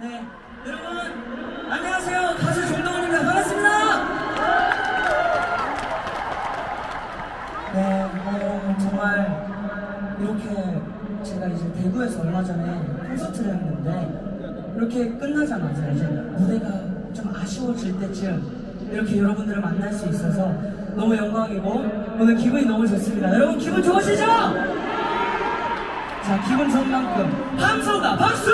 네, 여러분 안녕하세요. 가수 정동원입니다. 반갑습니다. 네, 어, 정말 이렇게 제가 이제 대구에서 얼마 전에 콘서트를 했는데 이렇게 끝나자마자 이제 무대가 좀 아쉬워질 때쯤 이렇게 여러분들을 만날 수 있어서 너무 영광이고 오늘 기분이 너무 좋습니다. 여러분 기분 좋으시죠? 자, 기분 좋은 만큼 함성과 박수!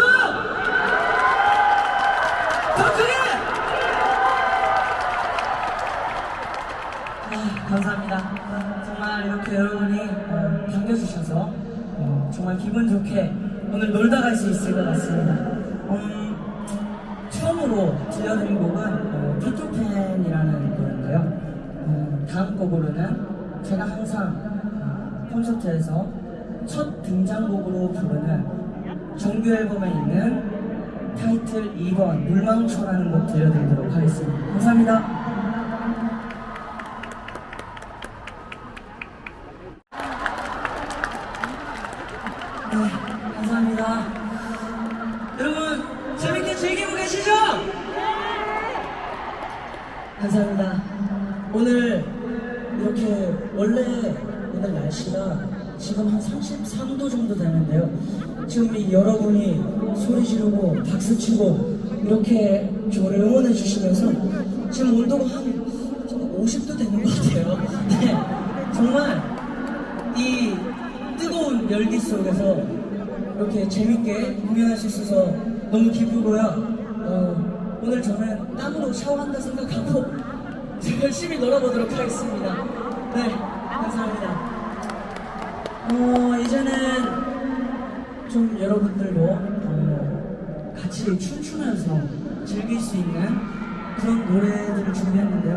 아, 감사합니다. 정말 이렇게 여러분이 어, 반겨주셔서 어, 정말 기분 좋게 오늘 놀다 갈 수 있을 것 같습니다. 음, 처음으로 들려드린 곡은 어, 피터팬이라는 노래인데요. 어, 다음 곡으로는 제가 항상 어, 콘서트에서 첫 등장곡으로 부르는 정규 앨범에 있는 타이틀 2번 물망초라는 곡 들려드리도록 하겠습니다. 감사합니다. 네, 감사합니다. 여러분, 재밌게 즐기고 계시죠? 감사합니다. 오늘 이렇게 원래 오늘 날씨가 지금 한 33도 정도 되는데요. 지금 이 여러분이 소리 지르고 박수 치고 이렇게 저를 응원해 주시면서 지금 온도가 한 50도 되는 것 같아요. 네, 정말 이 뜨거운 열기 속에서 이렇게 재밌게 공연할 수 있어서 너무 기쁘고요. 어, 오늘 저는 땀으로 샤워한다 생각하고 열심히 놀아보도록 하겠습니다. 네, 감사합니다. 어, 이제는 좀 여러분들도 어, 같이 춤추면서 즐길 수 있는 그런 노래들을 준비했는데요.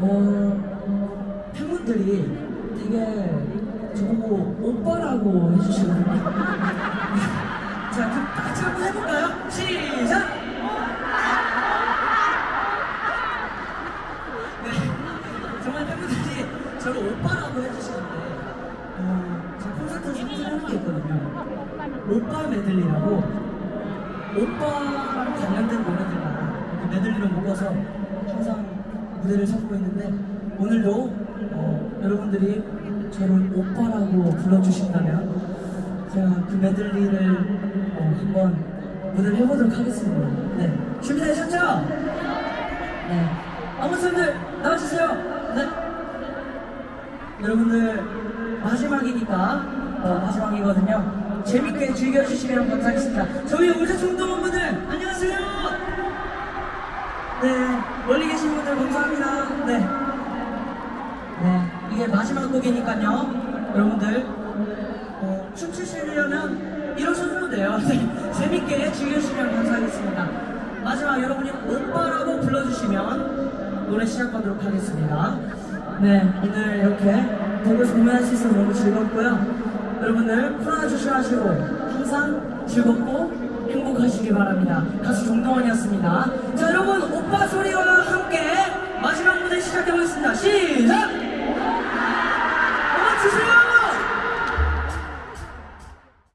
어, 팬분들이 되게 저보고 오빠라고 해주시거든요. 자, 그럼 다 같이 한번 해볼까요? 시작! 네, 정말 팬분들이 저를 오빠라고 해주시는데, 어, 콘서트에서 항상 하는 게 있거든요. 오빠 메들리라고, 오빠랑 관련된 노래들만 이렇게 메들리로 묶어서 항상 무대를 삼고 있는데, 오늘도 어, 여러분들이 저를 오빠라고 불러주신다면, 제가 그 메들리를 어, 한번 무대를 해보도록 하겠습니다. 네. 준비되셨죠? 네. 아무분들 나와주세요. 네. 여러분들 마지막이니까 어, 마지막이거든요. 재밌게 즐겨주시면 감사하겠습니다. 저희 울자 총동원분들 안녕하세요. 네. 멀리 계신 분들 감사합니다. 네. 네. 이게 마지막 곡이니까요. 여러분들 어, 춤추시려면 일어서셔도 돼요. 네, 재밌게 즐겨주시면 감사하겠습니다. 마지막 여러분이 오빠라고 불러주시면 노래 시작하도록 하겠습니다. 네, 오늘 이렇게 대구에서 공연할 수 있어서 너무 즐겁고요. 여러분들 코로나 조심하시고 항상 즐겁고 행복하시기 바랍니다. 가수 정동원이었습니다. 자, 여러분 오빠 소리와 함께 마지막 무대 시작해보겠습니다. 시작!